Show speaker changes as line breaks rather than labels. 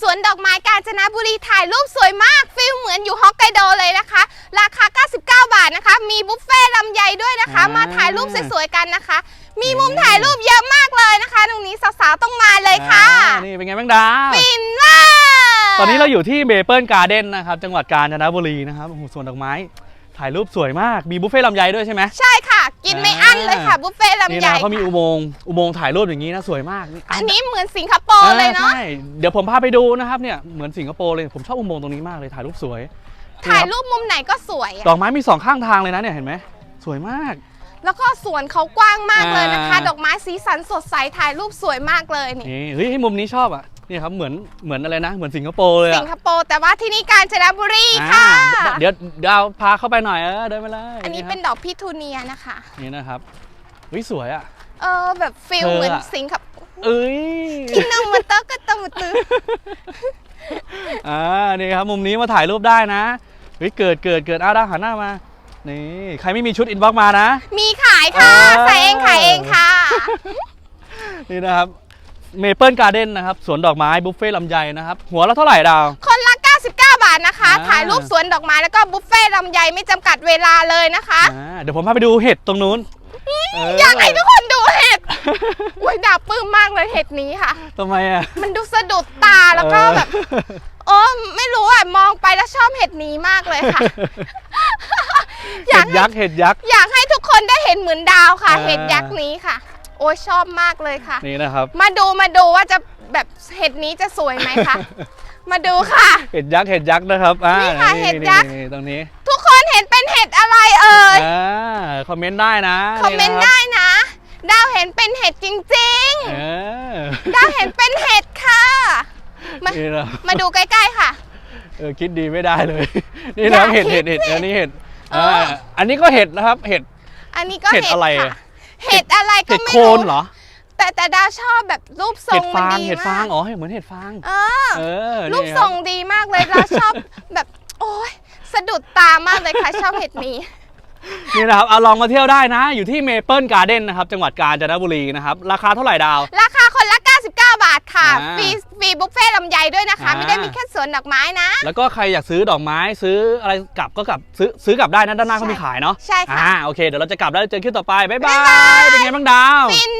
สวนดอกไม้กาญจนบุรีถ่ายรูปสวยมากฟิลเหมือนอยู่ฮอกไกโดเลยนะคะ ราคา 99 บาทนะคะ มีบุฟเฟ่ต์ลำไยด้วยนะคะ
อ่าม
มาถ่ายรูปสวยๆกันนะคะ มีมุมถ่ายรูปเยอะมากเลยนะคะ ตรงนี้สาวๆต้องมาเลยค่ะ
อ่านี่เป็นไงบ้างดาว
ฟินมาก
ตอนนี้เราอยู่ที่เบเปิลการ์เด้นนะครับ จังหวัดกาญจนบุรีนะครับโอ้โหสวนดอกไม้ ถ่ายรูปสวยมาก มีบุฟเฟ่ต์ลำไยด้วยใช่ไหม
ใช่ค่ะ กินไม่อั้นเลยค่ะบุฟเฟ่ต์ลำ
นี่
ไย
นะเขามี
ค่ะ
อุโมงค์อุโมงค์ถ่ายรูปอย่างนี้นะสวยมาก
อันนี้เหมือนสิงคโปร์เลยเนาะ
ใช่เดี๋ยวผมพาไปดูนะครับเนี่ยเหมือนสิงคโปร์เลยผมชอบอุโมงค์ตรงนี้มากเลยถ่ายรูปสวย
ถ่ายรูปมุมไหนก็สวยอะ
ดอกไม้มีสองข้างทางเลยนะเนี่ยเห็นไหมสวยมาก
แล้วก็สวนเขากว้างมากเลยนะคะ
อ่า
ดอกไม้สีสันสดใสถ่ายรูปสวยมากเลยนี่
นี่เฮ้ยมุมนี้ชอบอะ นี่ครับเหมือนเหมือนอะไรนะ เหมือนสิงคโปร์เลย
สิ
อะ
งคโปร์แต่ว่าที่นี่กาญจนบุรีค่ะ
อ่าเดี๋ยวดาวพาเข้าไปหน่อยเออเดินไปเลย
อันนี้
ครับ
เป็นดอกพิทูเนียนะคะ
นี่นะครับเฮ้ยสวยอะ
เออแบบฟิล
เธออะ
เหมือนสิงคโปร์
เอ้ย
กินนมมันเตอร์ก็ตะมุตือ
อ่านี่ครับมุมนี้มาถ่ายรูปได้นะเฮ้ยเกิดเกิดเกิดอ้าวดาวหันหน้ามานี่ใครไม่มีชุดอินบ็อกมานะ
มีขายค่ะ
เออ
ใส่เองขายเองค่ะ
นี่นะครับ เมเปิลการ์เด้นนะครับสวนดอกไม้บุฟเฟ่ต์ลำไยนะครับ หัวละเท่าไหร่ดาว
คนละ 99 บาทนะคะ
อ่า
ถ่ายรูปสวนดอกไม้แล้วก็บุฟเฟ่ต์ลำไยไม่จำกัดเวลาเลยนะคะ
อ่าเดี๋ยวผมพาไปดูเห็ดตรงนู้นเอ
ยากให้ทุกคนดูเห็ดโอ้ยดาบปลื้มมากเลยเห็ดนี้ค่ะ
ทำไมอะ
มันดูสะดุดตาแล้วก็แบบโอ้ไม่รู้อะ มองไปแล้วชอบเห็ดนี้มากเลยค่ะ อยา
เห็
ก
ด
ให้
ยักษ์เห็ดยักษ์
อยากให้ทุกคนได้เห็นเหมือนดาวค่ะ
อ่า
เห็ดยักษ์นี้ค่ะ โอ้ยชอบมากเลยค่ะ
นี่นะครับ
มาดูมาดูว่าจะแบบเห็ดนี้จะสวยไหมคะ มาดูค่ะ
เห็ดยักษ์เห็ดยักษ์นะครับอ่า
นี่ค่ะเห็ดยักษ์
นี่ๆๆตรงนี้
ทุกคนเห็นเป็นเห็ดอะไรเอ่ย
อ่าคอมเมนต์ได้นะ
คอมเมนต์ะได้นะ ดาวเห็นเป็นเห็ดจริง
เออ
ๆดาวเห็นเป็นเห็ดค่ะ มา
นี่นะ
มาดูใกล้ๆค่ะ
เออคิดดีไม่ได้เลย นี่นะครับ
อย่า
เห็ด
คิ
เห็
ด
ดเห็ด
สิ
อันนี้เห็ด
เอออ่า
อันนี้ก็เห็ดนะครับ เห็ด
อันนี้ก็
เห็ด
เห็ด
อะไร
ค่ะ
อะ
เห็ดอะไรก็
เห็ด
ไม่
โคน
รู้
เหรอ
แต่แต่ดาวชอบแบบรูปทร
เห็
ง
ด
มัน
ฟาง
ดี
เห็ดฟาง
มาก
อ๋อเหมือนเห็ดฟาง
เออ
เออ
รูป
นี่ค
ท
บ
รงดีมากเลยเราชอบแบบโอ้ยสะดุดตามากเลยค่ะ ชอบเห็ดนี้
นี่นะครับเอาลองมาเที่ยวได้นะ อยู่ที่เมเปิลการ์เด้นนะครับ จังหวัดกาญจนบุรีนะครับ ราคาเท่าไหร่ดาว
ราคาคนละ 99 บาทค่ะ
อ่า
ฟรีฟรี บุฟเฟ่ต์ลำไยด้วยนะคะ
อ่า
ไม่ได้มีแค่สวนดอกไม้นะ
แล้วก็ใครอยากซื้อดอกไม้ซื้ออะไรกลับก็กลับซื้อซื้อกลับได้นะด้านหน้าเขามีขายเนาะ
ใช่ค่ะ
อ่าโอเคเดี๋ยวเราจะกลับแล้วเจอคลิปต่อไปบ๊ายบา
บ๊ายบาย
ยเป็นไงบ้างดาว
ฟิน